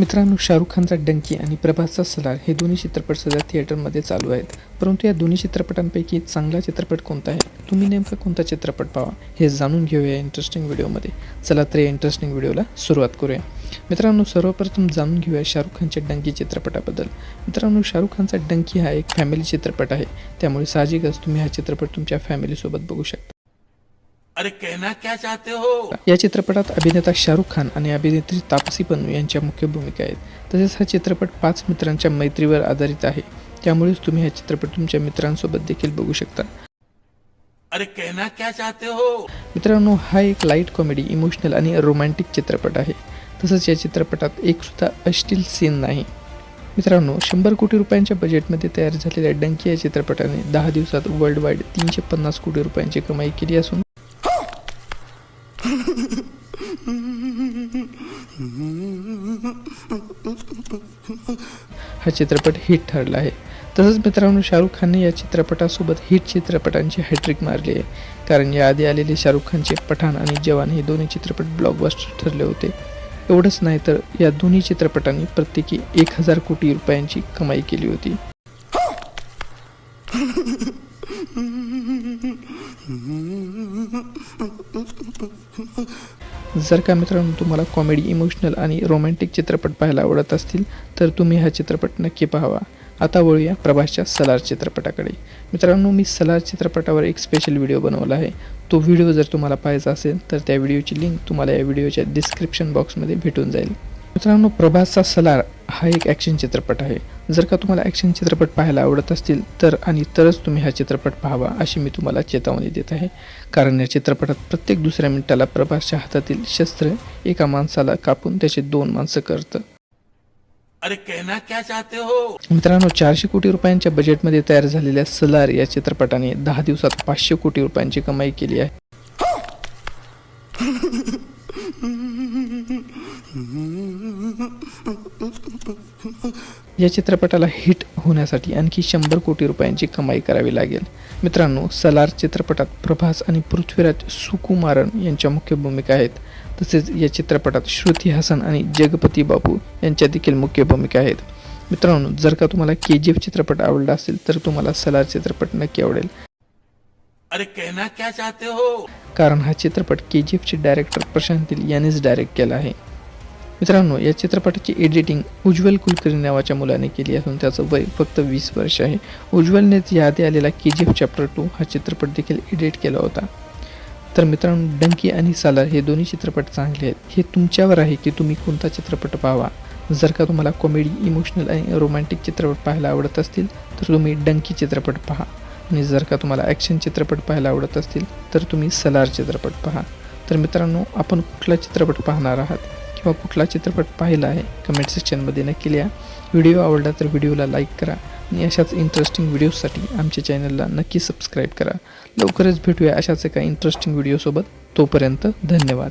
मित्रांनो शाहरुख खानचा डंकी आणि प्रभासचा सलार हे दोन्ही चित्रपट सध्या थिएटरमध्ये चालू आहेत. परंतु या दोन्ही चित्रपटांपैकी चांगला चित्रपट कोणता आहे? तुम्ही नेमका कोणता चित्रपट पावा हे जाणून घेऊया या इंटरेस्टिंग व्हिडिओमध्ये चला तर या इंटरेस्टिंग व्हिडिओला सुरुवात करूया. मित्रांनो सर्वप्रथम जाणून घेऊया शाहरुख खानच्या डंकी चित्रपटाबद्दल. मित्रांनो शाहरुख खानचा डंकी हा एक फॅमिली चित्रपट आहे. त्यामुळे साहजिकच तुम्ही हा चित्रपट तुमच्या फॅमिलीसोबत बघू शकता. अरे कहना क्या चाहते हो? या चित्रपटात अभिनेता शाहरुख खान आणि अभिनेत्री तापसी पन्नू यांच्या मुख्य भूमिका आहेत. तसेच हा चित्रपट पाच मित्रांच्या मैत्रीवर आधारित आहे. त्यामुळेच तुम्ही हा चित्रपट तुमच्या मित्रांसोबत देखील बघू शकता. अरे कहना क्या चाहते हो? मित्रांनो हा एक लाइट कॉमेडी इमोशनल आणि रोमॅन्टिक चित्रपट आहे. तसंच या चित्रपटात एक सुद्धा अश्लील सीन नाही. मित्रांनो शंभर कोटी रुपयांच्या बजेटमध्ये तयार झालेल्या डंकी या चित्रपटाने दहा दिवसात वर्ल्ड वाईड तीनशे पन्नास कोटी रुपयांची कमाई केली असून हा चित्रपट हिट ठरला आहे. तसंच मित्रांनो शाहरुख खानने या चित्रपटासोबत हिट चित्रपटांची हॅट्रिक मारली आहे. कारण याआधी आलेले शाहरुख खानचे पठाण आणि जवान हे दोन्ही चित्रपट ब्लॉकबस्टर ठरले होते. एवढंच नाही तर या दोन्ही चित्रपटांनी प्रत्येकी एक हजार कोटी रुपयांची कमाई केली होती. जर का मित्रांनो तुम्हाला कॉमेडी इमोशनल आणि रोमॅन्टिक चित्रपट पाहायला आवडत असतील तर तुम्ही हा चित्रपट नक्की पाहावा. आता वळूया प्रभासच्या सलार चित्रपटाकडे. मित्रांनो मी सलार चित्रपटावर एक स्पेशल व्हिडिओ बनवला आहे. तो व्हिडिओ जर तुम्हाला पाहायचा असेल तर त्या व्हिडिओची लिंक तुम्हाला या व्हिडिओच्या डिस्क्रिप्शन बॉक्समध्ये भेटून जाईल. मित्रांनो प्रभासचा सलार हा एक ॲक्शन चित्रपट आहे. जर का तुम्हाला ॲक्शन चित्रपट पाहायला आवडत असतील तर आणि तरच तुम्ही हा चित्रपट पाहावा अशी मी तुम्हाला चेतावणी देत आहे. कारण या चित्रपटात प्रत्येक दुसऱ्या मिनिटाला प्रभासच्या हातातील शस्त्र एका माणसाला कापून त्याचे दोन माणसं करतं. अरे कहना क्या चाहते हो? मित्रांनो चारशे कोटी रुपयांच्या बजेटमध्ये तयार झालेल्या सलार या चित्रपटाने दहा दिवसात पाचशे कोटी रुपयांची कमाई केली आहे. या चित्रपटाला हिट होण्यासाठी आणखी शंभर कोटी रुपयांची कमाई करावी लागेल. मित्रांनो सलार चित्रपटात प्रभास आणि पृथ्वीराज सुकुमारन यांच्या मुख्य भूमिका आहेत. तसेच या चित्रपटात श्रुती हसन आणि जगपती बाबू यांच्या देखील मुख्य भूमिका आहेत. मित्रांनो जर का तुम्हाला के जी एफ चित्रपट आवडला असेल तर तुम्हाला सलार चित्रपट नक्की आवडेल. अरे कहना क्या चाहते हो? कारण हा चित्रपट के जी एफचे डायरेक्टर प्रशांतील यांनीच डायरेक्ट केला आहे. मित्रांनो या चित्रपटाची एडिटिंग उज्ज्वल कुलकर्णी नावाच्या मुलाने केली असून त्याचं वय फक्त वीस वर्ष आहे. उज्ज्वलनेच याआधी आलेला K G F chapter two हा चित्रपट देखील एडिट केला होता. तर मित्रांनो डंकी आणि सालार हे दोन्ही चित्रपट चांगले आहेत. हे तुमच्यावर आहे की तुम्ही कोणता चित्रपट पाहावा? जर का तुम्हाला कॉमेडी इमोशनल आणि रोमॅन्टिक चित्रपट पाहायला आवडत असतील तर तुम्ही डंकी चित्रपट पहा. आणि जर का तुम्हाला ॲक्शन चित्रपट पाहायला आवडत असतील तर तुम्ही सलार चित्रपट पहा. तर मित्रांनो आपण कुठला चित्रपट पाहणार आहात किंवा कुठला चित्रपट पाहिला आहे कमेंट सेक्शनमध्ये नक्की लिहा. व्हिडिओ आवडला तर व्हिडिओला लाईक करा आणि अशाच इंटरेस्टिंग व्हिडिओसाठी आमच्या चॅनलला नक्की सबस्क्राईब करा. लवकरच भेटूया अशाच एका इंटरेस्टिंग व्हिडिओसोबत तोपर्यंत धन्यवाद.